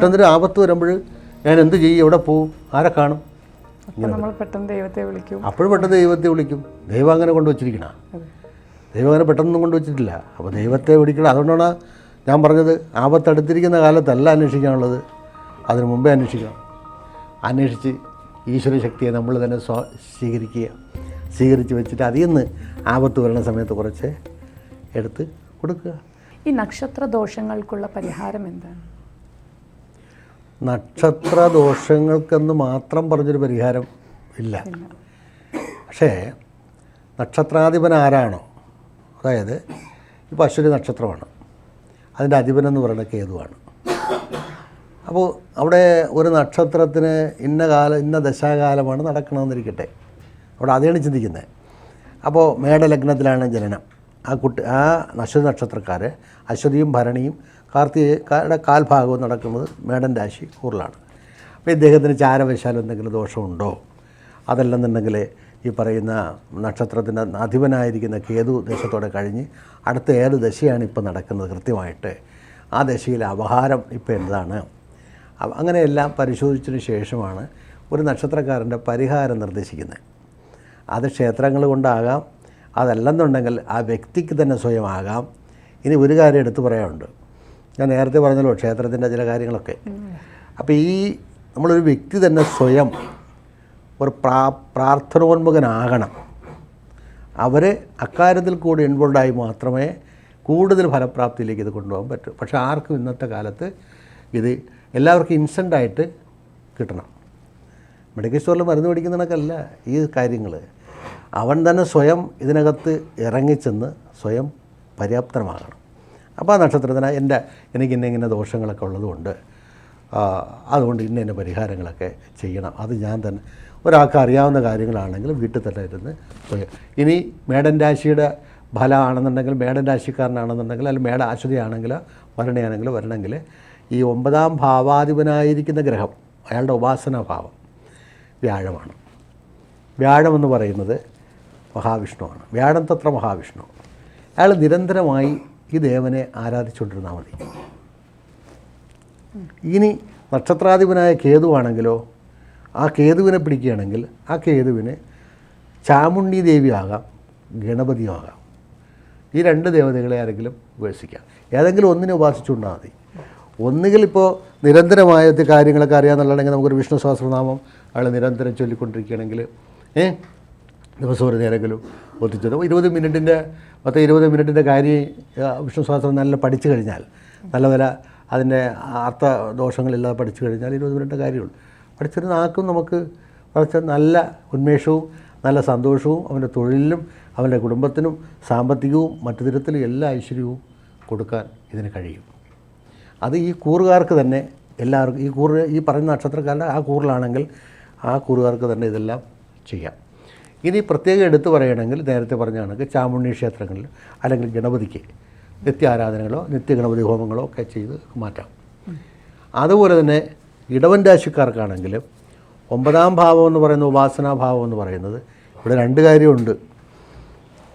പെട്ടെന്നൊരു ആപത്ത് വരുമ്പോൾ ഞാൻ എന്ത് ചെയ്യും? എവിടെ പോവും? ആരെ കാണും? നമ്മൾ പെട്ടെന്ന് ദൈവത്തെ വിളിക്കും. അപ്പോഴും പെട്ടെന്ന് ദൈവത്തെ വിളിക്കും. ദൈവം അങ്ങനെ കൊണ്ടുവച്ചിരിക്കണ. ദൈവം അങ്ങനെ പെട്ടെന്നൊന്നും കൊണ്ടുവച്ചിട്ടില്ല. അപ്പോൾ ദൈവത്തെ വിളിക്കണം. അതുകൊണ്ടാണ് ഞാൻ പറഞ്ഞത് ആപത്തടുത്തിരിക്കുന്ന കാലത്തല്ല അന്വേഷിക്കാനുള്ളത്. അതിനു മുമ്പേ അന്വേഷിക്കണം. അന്വേഷിച്ച് ഈശ്വര ശക്തിയെ നമ്മൾ തന്നെ സ്വ സ്വീകരിക്കുക. സ്വീകരിച്ച് വെച്ചിട്ട് അതിൽ നിന്ന് ആപത്ത് വരുന്ന സമയത്ത് കുറച്ച് എടുത്ത് കൊടുക്കുക. ഈ നക്ഷത്ര ദോഷങ്ങൾക്കുള്ള പരിഹാരം എന്താണ്? നക്ഷത്ര ദോഷങ്ങൾക്കെന്ന് മാത്രം പറഞ്ഞൊരു പരിഹാരം ഇല്ല. പക്ഷേ നക്ഷത്രാധിപൻ ആരാണോ അതായത് ഇപ്പോൾ അശ്വതി നക്ഷത്രമാണ്. അതിന്റെ അധിപനെന്ന് പറയുന്നത് കേതുവാണ്. അപ്പോൾ അവിടെ ഒരു നക്ഷത്രത്തിന് ഇന്ന കാലം ഇന്ന ദശാകാലമാണ് നടക്കണമെന്നിരിക്കട്ടെ അവിടെ അതാണ് ചിന്തിക്കുന്നത്. അപ്പോൾ മേടലഗ്നത്തിലാണ് ജനനം. ആ കുട്ടി ആ അശ്വതി നക്ഷത്രക്കാർ അശ്വതിയും ഭരണിയും കാർത്തികയുടെ കാൽഭാഗവും നടക്കുന്നത് മേടൻ രാശി കൂറിലാണ്. അപ്പോൾ ഇദ്ദേഹത്തിന് ചാരവശാൽ എന്തെങ്കിലും ദോഷമുണ്ടോ? അതല്ലെന്നുണ്ടെങ്കിൽ ഈ പറയുന്ന നക്ഷത്രത്തിന്റെ അധിപനായിരിക്കുന്ന കേതു ദശത്തോടെ കഴിഞ്ഞ് അടുത്ത ഏത് ദശയാണ് ഇപ്പോൾ നടക്കുന്നത് കൃത്യമായിട്ട്? ആ ദശയിലെ അപഹാരം ഇപ്പോൾ എന്താണ്? അങ്ങനെയെല്ലാം പരിശോധിച്ചതിന് ശേഷമാണ് ഒരു നക്ഷത്രക്കാരന്റെ പരിഹാരം നിർദ്ദേശിക്കുന്നത്. അത് ക്ഷേത്രങ്ങൾ കൊണ്ടാകാം അതല്ലെന്നുണ്ടെങ്കിൽ ആ വ്യക്തിക്ക് തന്നെ സ്വയമാകാം. ഇനി ഒരു കാര്യം എടുത്തു പറയാനുണ്ട്. ഞാൻ നേരത്തെ പറഞ്ഞല്ലോ ക്ഷേത്രത്തിന്റെ ചില കാര്യങ്ങളൊക്കെ. അപ്പോൾ ഈ നമ്മളൊരു വ്യക്തി തന്നെ സ്വയം ഒരു പ്രാ പ്രാർത്ഥനോന്മുഖനാകണം. അവർ അക്കാര്യത്തിൽ കൂടി ഇൻവോൾവായി മാത്രമേ കൂടുതൽ ഫലപ്രാപ്തിയിലേക്ക് ഇത് കൊണ്ടുപോകാൻ പറ്റൂ. പക്ഷേ ആർക്കും ഇന്നത്തെ കാലത്ത് ഇത് എല്ലാവർക്കും ഇൻസ്റ്റന്റായിട്ട് കിട്ടണം. മെഡിക്കൽ സ്റ്റോറിൽ മരുന്ന് മേടിക്കുന്നതിനൊക്കെയല്ല ഈ കാര്യങ്ങൾ. അവൻ തന്നെ സ്വയം ഇതിനകത്ത് ഇറങ്ങിച്ചെന്ന് സ്വയം പര്യാപ്തമാകണം അപ്പോൾ ആ നക്ഷത്രത്തിന് എന്റെ എനിക്ക് ഇന്ന ഇങ്ങനെ ദോഷങ്ങളൊക്കെ ഉള്ളതുകൊണ്ട് അതുകൊണ്ട് ഇന്ന ഇന്ന പരിഹാരങ്ങളൊക്കെ ചെയ്യണം. അത് ഞാൻ തന്നെ ഒരാൾക്ക് അറിയാവുന്ന കാര്യങ്ങളാണെങ്കിൽ വീട്ടിൽ തന്നെ ഇരുന്ന് ഇനി മേടൻ രാശിയുടെ ഫലമാണെന്നുണ്ടെങ്കിൽ മേടൻ രാശിക്കാരനാണെന്നുണ്ടെങ്കിൽ അല്ലെങ്കിൽ മേട ആശ്വതിയാണെങ്കിൽ വരണയാണെങ്കിലോ വരണമെങ്കിൽ ഈ ഒമ്പതാം ഭാവാധിപനായിരിക്കുന്ന ഗ്രഹം അയാളുടെ ഉപാസനാ ഭാവം വ്യാഴമാണ്. വ്യാഴം എന്ന് പറയുന്നത് മഹാവിഷ്ണുവാണ്. വ്യാഴം തത്ര മഹാവിഷ്ണു. അയാൾ നിരന്തരമായി ഈ ദേവനെ ആരാധിച്ചുകൊണ്ടിരുന്നാൽ മതി. ഇനി നക്ഷത്രാധിപനായ കേതുവാണെങ്കിലോ ആ കേതുവിനെ പിടിക്കുകയാണെങ്കിൽ ആ കേതുവിന് ചാമുണ്ഡി ദേവിയാകാം ഗണപതിയാകാം. ഈ രണ്ട് ദേവതകളെ ആരെങ്കിലും ഉപേക്ഷിക്കാം. ഏതെങ്കിലും ഒന്നിനെ ഉപാസിച്ചുകൊണ്ടാൽ മതി. ഒന്നുകിൽ ഇപ്പോൾ നിരന്തരമായ കാര്യങ്ങളൊക്കെ അറിയാമെന്നുള്ളതെങ്കിൽ നമുക്കൊരു വിഷ്ണു സഹസ്രനാമം അയാൾ നിരന്തരം ചൊല്ലിക്കൊണ്ടിരിക്കുകയാണെങ്കിൽ ഏ ദിവസം ഒരു നേരെങ്കിലും ഒത്തിച്ചത്. ഇരുപത് മിനിറ്റിന്റെ പത്ത് ഇരുപത് മിനിറ്റിന്റെ കാര്യം വിഷ്ണു സഹസ്രം നല്ല പഠിച്ചു കഴിഞ്ഞാൽ നല്ല വില അതിന്റെ അർത്ഥ ദോഷങ്ങളില്ലാതെ പഠിച്ചു കഴിഞ്ഞാൽ ഇരുപത് മിനിറ്റ് കാര്യമുള്ളൂ. പഠിച്ചിരുന്ന നാക്കും നമുക്ക് വളർച്ച നല്ല ഉന്മേഷവും നല്ല സന്തോഷവും അവന്റെ തൊഴിലിനും അവന്റെ കുടുംബത്തിനും സാമ്പത്തികവും മറ്റു തരത്തിലും എല്ലാ ഐശ്വര്യവും കൊടുക്കാൻ ഇതിന് കഴിയും. അത് ഈ കൂറുകാർക്ക് തന്നെ എല്ലാവർക്കും ഈ കൂറ് ഈ പറയുന്ന നക്ഷത്രക്കാരുടെ ആ കൂറിലാണെങ്കിൽ ആ കൂറുകാർക്ക് തന്നെ ഇതെല്ലാം ചെയ്യാം. ഇനി പ്രത്യേകം എടുത്തു പറയുകയാണെങ്കിൽ നേരത്തെ പറഞ്ഞ കണക്ക് ചാമുണ്ണി ക്ഷേത്രങ്ങളിൽ അല്ലെങ്കിൽ ഗണപതിക്ക് നിത്യ ആരാധനകളോ നിത്യ ഗണപതി ഹോമങ്ങളോ ഒക്കെ ചെയ്ത് മാറ്റാം. അതുപോലെ തന്നെ ഇടവൻ രാശിക്കാർക്കാണെങ്കിൽ ഒമ്പതാം ഭാവം എന്ന് പറയുന്ന ഉപാസനാഭാവം എന്ന് പറയുന്നത് ഇവിടെ രണ്ട് കാര്യമുണ്ട്.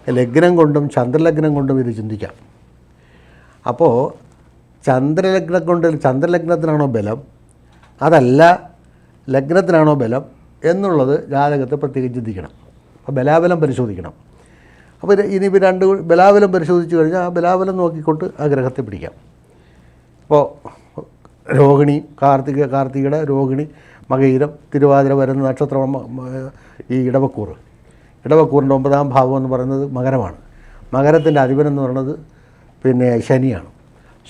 ലഗ്നം കൊണ്ടും ചന്ദ്രലഗ്നം കൊണ്ടും ഇത് ചിന്തിക്കാം. അപ്പോൾ ചന്ദ്രലഗ്നം കൊണ്ട് ചന്ദ്രലഗ്നത്തിനാണോ ബലം? അതല്ല ലഗ്നത്തിനാണോ ബലം എന്നുള്ളത് ജാതകത്തെ പ്രത്യേകം ചിന്തിക്കണം. അപ്പോൾ ബലാബലം പരിശോധിക്കണം. അപ്പോൾ ഇനി ഇനിയിപ്പോൾ രണ്ട് ബലാബലം പരിശോധിച്ച് കഴിഞ്ഞാൽ ആ ബലാബലം നോക്കിക്കൊണ്ട് ആ ഗ്രഹത്തെ പിടിക്കാം. അപ്പോൾ രോഹിണി കാർത്തിക കാർത്തികയുടെ രോഹിണി മകയിരം തിരുവാതിര വരുന്ന നക്ഷത്രം ഈ ഇടവക്കൂർ ഇടവക്കൂറിന്റെ ഒമ്പതാം ഭാവം എന്ന് പറയുന്നത് മകരമാണ്. മകരത്തിന്റെ അധിപൻ എന്ന് പറയുന്നത് പിന്നെ ശനിയാണ്.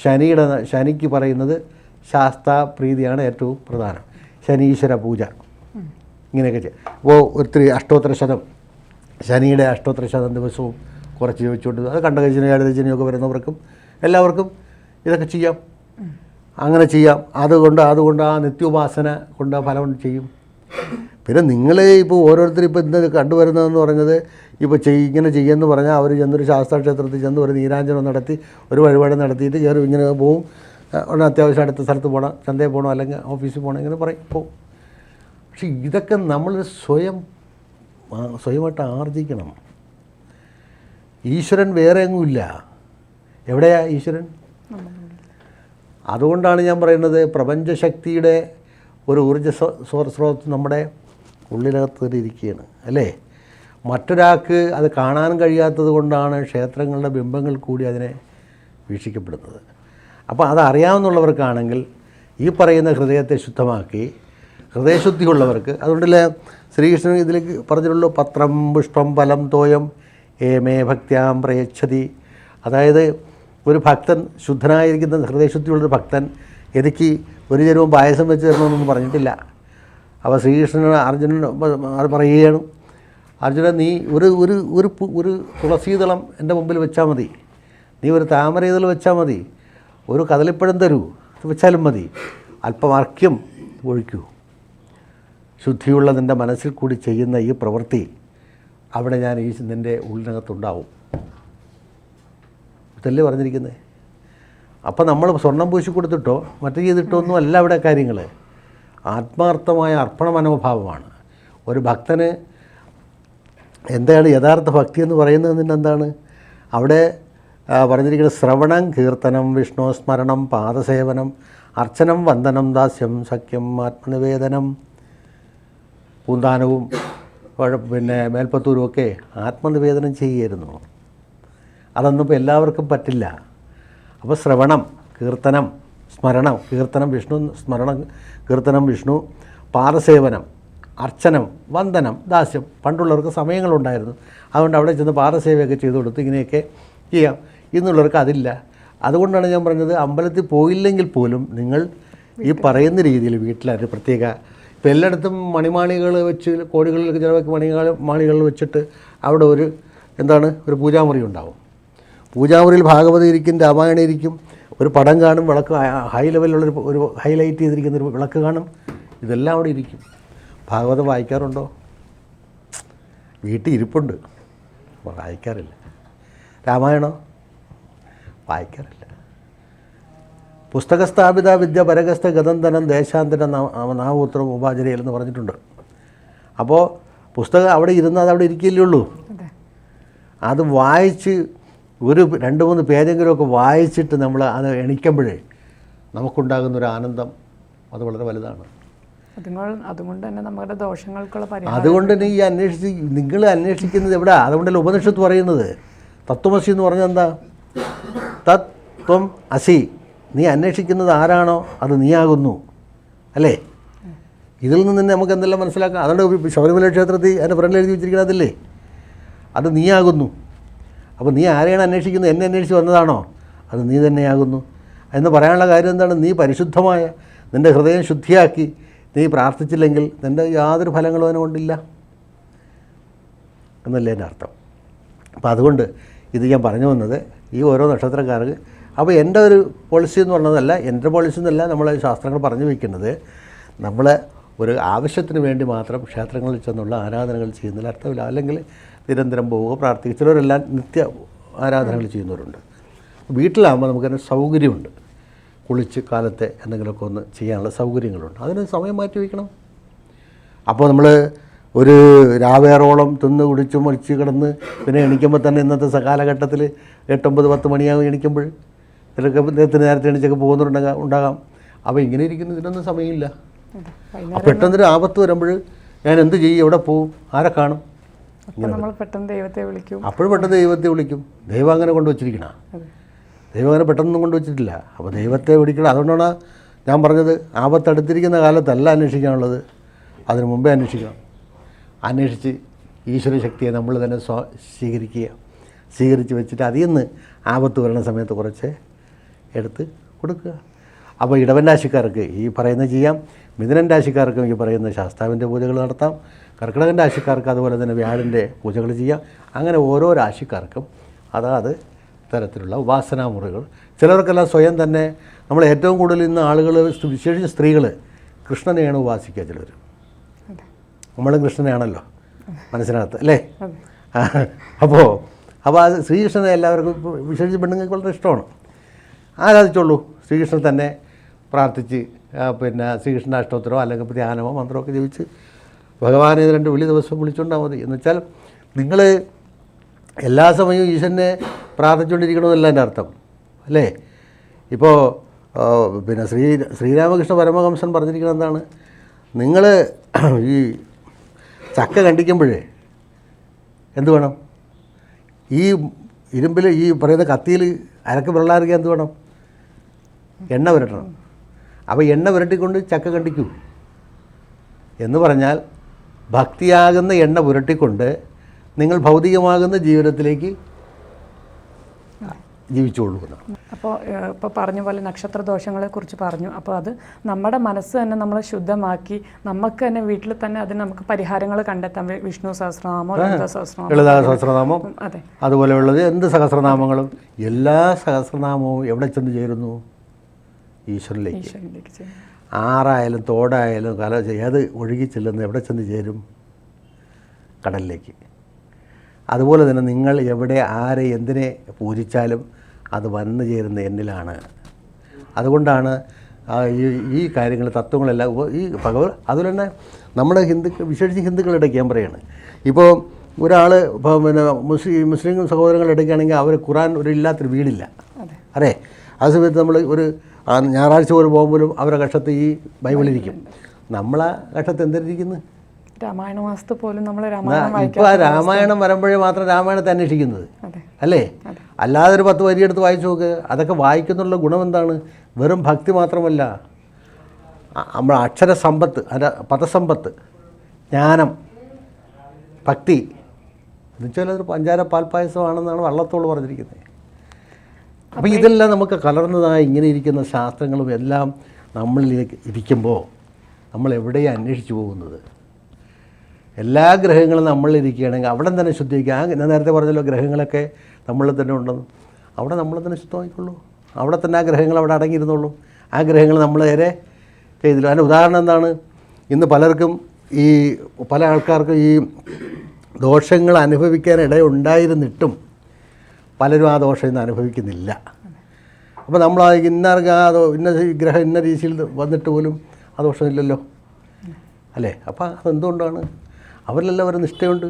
ശനിയുടെ ശനിക്ക് പറയുന്നത് ശാസ്ത്ര പ്രീതിയാണ് ഏറ്റവും പ്രധാനം. ശനീശ്വര പൂജ. ഇങ്ങനെയൊക്കെ ചെയ്യാം അപ്പോൾ ഒത്തിരി അഷ്ടോത്തര ശതം ശനിയുടെ അഷ്ടോത്തര ശതം ദിവസവും കുറച്ച് ചോദിച്ചുകൊണ്ട് അത് കണ്ടകശനി ഒക്കെ വരുന്നവർക്കും എല്ലാവർക്കും ഇതൊക്കെ ചെയ്യാം. അങ്ങനെ ചെയ്യാം. അതുകൊണ്ട് അതുകൊണ്ട് ആ നിത്യോപാസന കൊണ്ട് ഫലം ചെയ്യും. പിന്നെ നിങ്ങൾ ഇപ്പോൾ ഓരോരുത്തർ ഇപ്പോൾ ഇന്ന് കണ്ടുവരുന്നതെന്ന് പറഞ്ഞത് ഇപ്പോൾ ചെയ് ഇങ്ങനെ ചെയ്യുമെന്ന് പറഞ്ഞാൽ അവർ ചെന്നൊരു ശാസ്ത്രക്ഷേത്രത്തിൽ ചെന്ന് ഒരു നീരാഞ്ജനം നടത്തി ഒരു വഴിപാട് നടത്തിയിട്ട് കയറി ഇങ്ങനെ പോവും. ഉടനെ അത്യാവശ്യം അടുത്ത സ്ഥലത്ത് പോകണം ചന്തയിൽ പോകണം അല്ലെങ്കിൽ ഓഫീസിൽ പോകണം ഇങ്ങനെ പറയും പോവും. പക്ഷേ ഇതൊക്കെ നമ്മൾ സ്വയം സ്വയമായിട്ട് ആർജിക്കണം. ഈശ്വരൻ വേറെ എങ്ങുമില്ല എവിടെയാ ഈശ്വരൻ? അതുകൊണ്ടാണ് ഞാൻ പറയുന്നത് പ്രപഞ്ചശക്തിയുടെ ഒരു ഊർജ സ്രോ- സ്രോ- സ്രോതസ് നമ്മുടെ ഉള്ളിനകത്ത് തന്നെ ഇരിക്കുകയാണ് അല്ലേ? മറ്റൊരാൾക്ക് അത് കാണാൻ കഴിയാത്തത് കൊണ്ടാണ് ക്ഷേത്രങ്ങളുടെ ബിംബങ്ങൾ കൂടി അതിനെ വീക്ഷിക്കപ്പെടുന്നത്. അപ്പോൾ അത് അറിയാവുന്നവർക്കാണെങ്കിൽ ഈ പറയുന്ന ഹൃദയത്തെ ശുദ്ധമാക്കി ഹൃദയശുദ്ധിയുള്ളവർക്ക്. അതുകൊണ്ടല്ലേ ശ്രീകൃഷ്ണൻ ഇതിലേക്ക് പറഞ്ഞിട്ടുള്ളൂ പത്രം പുഷ്പം ഫലം തോയം ഏമേ ഭക്ത്യാം പ്രയച്ഛതി. അതായത് ഒരു ഭക്തൻ ശുദ്ധനായിരിക്കുന്ന ഹൃദയശുദ്ധിയുള്ളൊരു ഭക്തൻ എനിക്ക് ഒരു ജനവും പായസം വെച്ച് തരണമെന്നൊന്നും പറഞ്ഞിട്ടില്ല. അപ്പോൾ ശ്രീകൃഷ്ണൻ അർജുനൻ അത് പറയുകയാണ് അർജുനൻ നീ ഒരു ഒരു ഒരു ഒരു തുളസീതളം എന്റെ മുമ്പിൽ വെച്ചാൽ മതി. നീ ഒരു താമര ഇതൾ വെച്ചാൽ മതി. ഒരു കദളിപ്പഴം തരൂ വെച്ചാലും മതി. അല്പം അർക്യം ഒഴിക്കൂ. ശുദ്ധിയുള്ള നിന്റെ മനസ്സിൽ കൂടി ചെയ്യുന്ന ഈ പ്രവൃത്തി അവിടെ ഞാൻ ഈ നിന്റെ ഉള്ളിനകത്തുണ്ടാവും. ഇതല്ലേ പറഞ്ഞിരിക്കുന്നത് അപ്പം നമ്മൾ സ്വർണം പൂശി കൊടുത്തിട്ടോ മറ്റു ചെയ്തിട്ടോ ഒന്നും അല്ല അവിടെ കാര്യങ്ങൾ. ആത്മാർത്ഥമായ അർപ്പണ മനോഭാവമാണ്. ഒരു ഭക്തന് എന്താണ് യഥാർത്ഥ ഭക്തി എന്ന് പറയുന്നത് എന്താണ് അവിടെ പറഞ്ഞിരിക്കുന്ന പറഞ്ഞിരിക്കുന്നത് ശ്രവണം കീർത്തനം വിഷ്ണു സ്മരണം പാദസേവനം അർച്ചനം വന്ദനം ദാസ്യം സഖ്യം ആത്മനിവേദനം. പൂന്താനവും പിന്നെ മേൽപ്പത്തൂരും ഒക്കെ ആത്മനിവേദനം ചെയ്യുമായിരുന്നു അതൊന്നും ഇപ്പോൾ എല്ലാവർക്കും പറ്റില്ല. അപ്പോൾ ശ്രവണം കീർത്തനം സ്മരണം കീർത്തനം വിഷ്ണു സ്മരണം കീർത്തനം വിഷ്ണു പാദസേവനം അർച്ചനം വന്ദനം ദാസ്യം. പണ്ടുള്ളവർക്ക് സമയങ്ങളുണ്ടായിരുന്നു. അതുകൊണ്ട് അവിടെ ചെന്ന് പാദസേവയൊക്കെ ചെയ്തു കൊടുത്ത് ഇങ്ങനെയൊക്കെ ചെയ്യാം. ഇന്നുള്ളവർക്ക് അതില്ല. അതുകൊണ്ടാണ് ഞാൻ പറഞ്ഞത് അമ്പലത്തിൽ പോയില്ലെങ്കിൽ പോലും നിങ്ങൾ ഈ പറയുന്ന രീതിയിൽ വീട്ടിലൊരു പ്രത്യേക ഇപ്പോൾ എല്ലായിടത്തും മണിമാളികൾ വെച്ച് കോടികളിലൊക്കെ ചിലവൊക്കെ മണി മാണികൾ വെച്ചിട്ട് അവിടെ ഒരു എന്താണ് ഒരു പൂജാമുറി ഉണ്ടാവും. പൂജാമുറിയിൽ ഭാഗവതി ഇരിക്കും രാമായണം ഇരിക്കും. ഒരു പടം കാണും വിളക്ക് ഹൈ ലെവലിലുള്ളൊരു ഒരു ഹൈലൈറ്റ് ചെയ്തിരിക്കുന്ന ഒരു വിളക്ക് കാണും. ഇതെല്ലാം അവിടെ ഇരിക്കും. ഭാഗവതം വായിക്കാറുണ്ടോ? വീട്ടിൽ ഇരിപ്പുണ്ട്. വായിക്കാറില്ല. രാമായണോ? വായിക്കാറില്ല. പുസ്തകസ്ഥാപിത വിദ്യ പരകസ്ഥ ഗതന്തനം ദേശാന്തരം നാമൂത്രം ഉപാചരയിൽ എന്ന് പറഞ്ഞിട്ടുണ്ട്. അപ്പോൾ പുസ്തകം അവിടെ ഇരുന്ന് അത് അവിടെ ഇരിക്കില്ലേ ഉള്ളൂ. അത്. വായിച്ച് ഒരു രണ്ട് മൂന്ന് പേജെങ്കിലുമൊക്കെ വായിച്ചിട്ട് നമ്മൾ അത് എണിക്കുമ്പോഴേ നമുക്കുണ്ടാകുന്ന ഒരു ആനന്ദം അത് വളരെ വലുതാണ്. അതുകൊണ്ട് തന്നെ നമ്മുടെ ദോഷങ്ങൾക്കുള്ള അതുകൊണ്ട് തന്നെ ഈ അന്വേഷിച്ച് നിങ്ങൾ അന്വേഷിക്കുന്നത് എവിടെ? അതുകൊണ്ടല്ലേ ഉപനിഷത്ത് പറയുന്നത്? തത്വമസി എന്ന് പറഞ്ഞാൽ എന്താ? തത്വം അസി. നീ അന്വേഷിക്കുന്നത് ആരാണോ അത് നീയാകുന്നു. അല്ലേ? ഇതിൽ നിന്ന് തന്നെ നമുക്ക് എന്തെല്ലാം മനസ്സിലാക്കാം? അതുകൊണ്ട് ശബരിമല ക്ഷേത്രത്തിൽ അതിന്റെ ഫ്രണ്ടിൽ എഴുതി വെച്ചിരിക്കുന്നത് അതില്ലേ? അത് നീയാകുന്നു. അപ്പോൾ നീ ആരെയാണ് അന്വേഷിക്കുന്നത്? എന്നെ അന്വേഷിച്ച് വന്നതാണോ? അത് നീ തന്നെയാകുന്നു. എന്ന് പറയാനുള്ള കാര്യം എന്താണ്? നീ പരിശുദ്ധമായ നിന്റെ ഹൃദയം ശുദ്ധിയാക്കി നീ പ്രാർത്ഥിച്ചില്ലെങ്കിൽ നിന്റെ യാതൊരു ഫലങ്ങളും അതിനെ കൊണ്ടില്ല. എന്നല്ലേ എന്റെ അർത്ഥം? അപ്പോൾ അതുകൊണ്ട് ഇത് ഞാൻ പറഞ്ഞു വന്നത് ഈ ഓരോ നക്ഷത്രക്കാർക്ക് അപ്പോൾ എന്റെ ഒരു പോളിസി എന്ന് പറഞ്ഞതല്ല എന്റെ പോളിസി എന്നല്ല നമ്മൾ ശാസ്ത്രങ്ങൾ പറഞ്ഞു വയ്ക്കുന്നത് നമ്മൾ ഒരു ആവശ്യത്തിന് വേണ്ടി മാത്രം ക്ഷേത്രങ്ങളിൽ ചെന്നുള്ള ആരാധനകൾ ചെയ്യുന്നതിൽ അർത്ഥമില്ല. അല്ലെങ്കിൽ നിരന്തരം പോവുക പ്രാർത്ഥിക്കുക. ചിലവരെല്ലാം നിത്യ ആരാധനകൾ ചെയ്യുന്നവരുണ്ട്. വീട്ടിലാകുമ്പോൾ നമുക്കതിന് സൗകര്യമുണ്ട്. കുളിച്ച് കാലത്തെ എന്തെങ്കിലുമൊക്കെ ഒന്ന് ചെയ്യാനുള്ള സൗകര്യങ്ങളുണ്ട്. അതിന് സമയം മാറ്റി വയ്ക്കണം. അപ്പോൾ നമ്മൾ ഒരു രാവേറോളം തിന്ന് കുടിച്ച് മുറിച്ച് കിടന്ന് പിന്നെ എണീക്കുമ്പോൾ തന്നെ ഇന്നത്തെ കാലഘട്ടത്തിൽ എട്ടൊമ്പത് പത്ത് മണിയാകും എണീക്കുമ്പോൾ. ചിലർക്ക് നേരത്തെ നേരത്തെ എണീച്ചൊക്കെ പോകുന്നുണ്ടെങ്കിൽ ഉണ്ടാകാം. അപ്പോൾ ഇങ്ങനെ ഇരിക്കുന്ന ഇതിനൊന്നും സമയമില്ല. പെട്ടെന്നൊരു ആപത്ത് വരുമ്പോൾ ഞാൻ എന്ത് ചെയ്യും? എവിടെ പോവും ആരെ കാണും? നമ്മൾ പെട്ടെന്ന് ദൈവത്തെ വിളിക്കും. അപ്പോഴും പെട്ടെന്ന് ദൈവത്തെ വിളിക്കും. ദൈവം അങ്ങനെ കൊണ്ടുവച്ചിരിക്കണ ദൈവം അങ്ങനെ പെട്ടെന്നൊന്നും കൊണ്ടുവച്ചിട്ടില്ല അപ്പോൾ ദൈവത്തെ വിളിക്കണം. അതുകൊണ്ടാണ് ഞാൻ പറഞ്ഞത് ആപത്തടുത്തിരിക്കുന്ന കാലത്തല്ല അന്വേഷിക്കാനുള്ളത്. അതിനു മുമ്പേ അന്വേഷിക്കണം. അന്വേഷിച്ച് ഈശ്വര ശക്തിയെ നമ്മൾ തന്നെ സ്വ സ്വീകരിക്കുക. സ്വീകരിച്ച് വെച്ചിട്ട് അതിൽ നിന്ന് ആപത്ത് വരണ സമയത്ത് കുറച്ച് എടുത്ത് കൊടുക്കുക. അപ്പോൾ ഇടവൻ രാശിക്കാർക്ക് ഈ പറയുന്ന ചെയ്യാം. മിഥുനൻ രാശിക്കാർക്കും ഈ പറയുന്ന ശാസ്താവിന്റെ പൂജകൾ നടത്താം. കർക്കിടകൻ രാശിക്കാർക്ക് അതുപോലെ തന്നെ വ്യാഴന്റെ പൂജകൾ ചെയ്യാം. അങ്ങനെ ഓരോ രാശിക്കാർക്കും അതാത് തരത്തിലുള്ള ഉപാസനാമുറികൾ ചിലർക്കെല്ലാം സ്വയം തന്നെ നമ്മൾ ഏറ്റവും കൂടുതൽ ഇന്ന് ആളുകൾ വിശേഷിച്ച് സ്ത്രീകൾ കൃഷ്ണനെയാണ് ഉപാസിക്കുക ചിലർ. നമ്മളും കൃഷ്ണനെയാണല്ലോ മനസ്സിനകത്ത് അല്ലേ? അപ്പോൾ അപ്പോൾ അത് ശ്രീകൃഷ്ണനെ എല്ലാവർക്കും വിശേഷിച്ച് പെണ്ണുങ്ങൾക്ക് വളരെ ഇഷ്ടമാണ്. ആരാധിച്ചോളൂ ശ്രീകൃഷ്ണൻ തന്നെ പ്രാർത്ഥിച്ച് പിന്നെ ശ്രീകൃഷ്ണ അഷ്ടോത്തരമോ അല്ലെങ്കിൽ ധ്യാനമോ മന്ത്രമോ ഒക്കെ ജപിച്ച് ഭഗവാനെ രണ്ട് വിളി ദിവസം വിളിച്ചുകൊണ്ടാൽ മതി. എന്ന് വെച്ചാൽ നിങ്ങൾ എല്ലാ സമയവും ഈശ്വരനെ പ്രാർത്ഥിച്ചുകൊണ്ടിരിക്കണമെന്നല്ല എന്റെ അർത്ഥം. അല്ലേ? ഇപ്പോൾ പിന്നെ ശ്രീ ശ്രീരാമകൃഷ്ണ പരമഹംസൻ പറഞ്ഞിരിക്കുന്നത് എന്താണ്? നിങ്ങൾ ഈ ചക്ക കണ്ടിക്കുമ്പോഴേ എന്ത് വേണം? ഈ ഇരുമ്പിൽ ഈ പറയുന്ന കത്തിയിൽ അരക്ക് വെള്ളാറിയാൻ എന്ത് വേണം? എണ്ണ പുരട്ടണം. അപ്പോൾ എണ്ണ പുരട്ടിക്കൊണ്ട് ചക്ക കണ്ടിക്കൂ. എന്ന് പറഞ്ഞാൽ ഭക്തിയാകുന്ന എണ്ണ പുരട്ടിക്കൊണ്ട് നിങ്ങൾ ഭൗതികമാകുന്ന ജീവിതത്തിലേക്ക് ജീവിച്ചുകൊള്ളൂ അപ്പോൾ ഇപ്പോൾ പറഞ്ഞ പോലെ നക്ഷത്ര ദോഷങ്ങളെ കുറിച്ച് പറഞ്ഞു. അപ്പോൾ അത് നമ്മുടെ മനസ്സ് തന്നെ നമ്മൾ ശുദ്ധമാക്കി നമുക്ക് തന്നെ വീട്ടിൽ തന്നെ അതിന് നമുക്ക് പരിഹാരങ്ങൾ കണ്ടെത്താം. വിഷ്ണു സഹസ്രനാമോ ലളിത സഹസ്രനാമോ. ലളിതാ സഹസ്രനാമം ഉം, അതെ അതുപോലെയുള്ളത് എന്ത് സഹസ്രനാമങ്ങളും? എല്ലാ സഹസ്രനാമവും എവിടെ ചെന്ന് ചേരുന്നു? ഈശ്വരനിലേക്ക്. ആറായാലും തോടായാലും കല ഏത് ഒഴുകി ചെല്ലുന്ന എവിടെ ചെന്ന് ചേരും? കടലിലേക്ക്. അതുപോലെ തന്നെ നിങ്ങൾ എവിടെ ആരെ എന്തിനെ പൂജിച്ചാലും അത് വന്നു ചേരുന്ന എന്നിലാണ്. അതുകൊണ്ടാണ് ഈ ഈ കാര്യങ്ങൾ തത്വങ്ങളെല്ലാം ഈ ഭഗവത് അതുപോലെ തന്നെ നമ്മുടെ ഹിന്ദുക്കൾ വിശേഷിച്ച് ഹിന്ദുക്കളുടെ ഞാൻ പറയാണ്. ഇപ്പോൾ ഒരാൾ ഇപ്പോൾ പിന്നെ മുസ്ലിം മുസ്ലിം സഹോദരങ്ങൾ എടുക്കുകയാണെങ്കിൽ അവർ ഖുറാൻ ഒരു ഇല്ലാത്തൊരു വീടില്ല. അതെ. ആ സമയത്ത് നമ്മൾ ഒരു ഞായറാഴ്ച പോലും പോകുമ്പോഴും അവരുടെ കക്ഷത്ത് ഈ ബൈബിളിരിക്കും നമ്മളാ കക്ഷത്ത് എന്തിരിക്കുന്നു രാമായണ മാസത്ത് പോലും നമ്മൾ രാമായണം ഇപ്പോൾ ആ രാമായണം വരുമ്പോഴേ മാത്രം രാമായണത്തെ അന്വേഷിക്കുന്നത്. അല്ലേ? അല്ലാതെ ഒരു പത്ത് വരി എടുത്ത് വായിച്ചു നോക്ക് അതൊക്കെ വായിക്കുന്നുള്ള ഗുണം എന്താണ്? വെറും ഭക്തി മാത്രമല്ല. നമ്മൾ അക്ഷര സമ്പത്ത് അല്ല പദസമ്പത്ത് ജ്ഞാനം ഭക്തി. എന്നുവെച്ചാൽ അതൊരു പഞ്ചാര പാൽപ്പായസമാണെന്നാണ് വള്ളത്തോൾ പറഞ്ഞിരിക്കുന്നത്. അപ്പോൾ ഇതെല്ലാം നമുക്ക് കലർന്നതായി ഇങ്ങനെ ഇരിക്കുന്ന ശാസ്ത്രങ്ങളും എല്ലാം നമ്മളിലേക്ക് ഇരിക്കുമ്പോൾ നമ്മൾ എവിടെയാണ് അന്വേഷിച്ചു പോകുന്നത്? എല്ലാ ഗ്രഹങ്ങളും നമ്മളിരിക്കുകയാണെങ്കിൽ അവിടെ തന്നെ ശുദ്ധിക്കുക ആ ഞാൻ നേരത്തെ പറഞ്ഞല്ലോ ഗ്രഹങ്ങളൊക്കെ നമ്മളിൽ തന്നെ ഉണ്ടെന്ന്. അവിടെ നമ്മൾ തന്നെ ശുദ്ധമായിക്കൊള്ളൂ. അവിടെ തന്നെ ആ ഗ്രഹങ്ങൾ അവിടെ അടങ്ങിയിരുന്നുള്ളൂ. ആ ഗ്രഹങ്ങൾ നമ്മൾ നേരെ ചെയ്തില്ല. അതിന് ഉദാഹരണം എന്താണ്? ഇന്ന് പലർക്കും ഈ പല ആൾക്കാർക്കും ഈ ദോഷങ്ങൾ അനുഭവിക്കാൻ ഇടയുണ്ടായിരുന്നിട്ടും പലരും ആ ദോഷം ഇന്ന് അനുഭവിക്കുന്നില്ല. അപ്പോൾ നമ്മൾ ആ ഇന്ന ഇന്ന ഗ്രഹം ഇന്ന രീതിയിൽ വന്നിട്ട് പോലും ആ ദോഷമില്ലല്ലോ. അല്ലേ? അപ്പോൾ അതെന്തുകൊണ്ടാണ്? അവരിലെല്ലാം ഒരു നിഷ്ഠയുണ്ട്.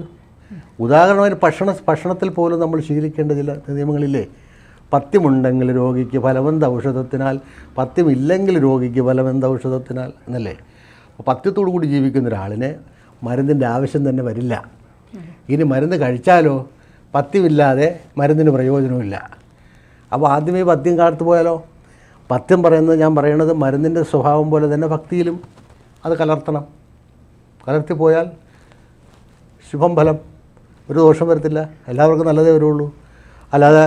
ഉദാഹരണമായി ഭക്ഷണ ഭക്ഷണത്തിൽ പോലും നമ്മൾ ശീലിക്കേണ്ട ചില നിയമങ്ങളില്ലേ? പത്യമുണ്ടെങ്കിൽ രോഗിക്ക് ഫലവന്ത ഔഷധത്തിനാൽ പത്യമില്ലെങ്കിൽ രോഗിക്ക് ഫലവന്ത ഔഷധത്തിനാൽ എന്നല്ലേ? അപ്പോൾ പത്യത്തോടു കൂടി ജീവിക്കുന്ന ഒരാളിന് മരുന്നിന്റെ ആവശ്യം തന്നെ വരില്ല. ഇനി മരുന്ന് കഴിച്ചാലോ? പത്യമില്ലാതെ മരുന്നിന് പ്രയോജനമില്ല അപ്പോൾ ആദ്യമേ പത്യം കാലത്ത് പോയാലോ? പത്യം പറയുന്നത് ഞാൻ പറയണത് മരുന്നിന്റെ സ്വഭാവം പോലെ തന്നെ ഭക്തിയിലും അത് കലർത്തണം. കലർത്തിപ്പോയാൽ ശുഭം ഫലം. ഒരു ദോഷം വരത്തില്ല. എല്ലാവർക്കും നല്ലതേ വരുള്ളൂ. അല്ലാതെ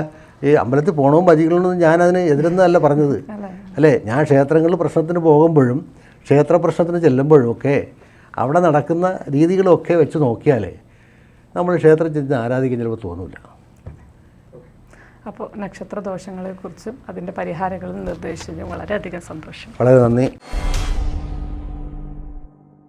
ഈ അമ്പലത്തിൽ പോകണവും ഭജിക്കണമെന്ന് ഞാനതിന് എതിരെന്നല്ല പറഞ്ഞത്. അല്ലേ? ഞാൻ ക്ഷേത്രങ്ങളിൽ പ്രശ്നത്തിന് പോകുമ്പോഴും ക്ഷേത്ര പ്രശ്നത്തിന് ചെല്ലുമ്പോഴും ഒക്കെ അവിടെ നടക്കുന്ന രീതികളൊക്കെ വെച്ച് നോക്കിയാലേ നമ്മൾ ക്ഷേത്രം ചെന്ന് ആരാധിക്കാൻ ചിലപ്പോൾ തോന്നില്ല അപ്പോൾ നക്ഷത്ര ദോഷങ്ങളെക്കുറിച്ചും അതിന്റെ പരിഹാരങ്ങളും നിർദ്ദേശിച്ചതിന് വളരെയധികം സന്തോഷം. വളരെ നന്ദി.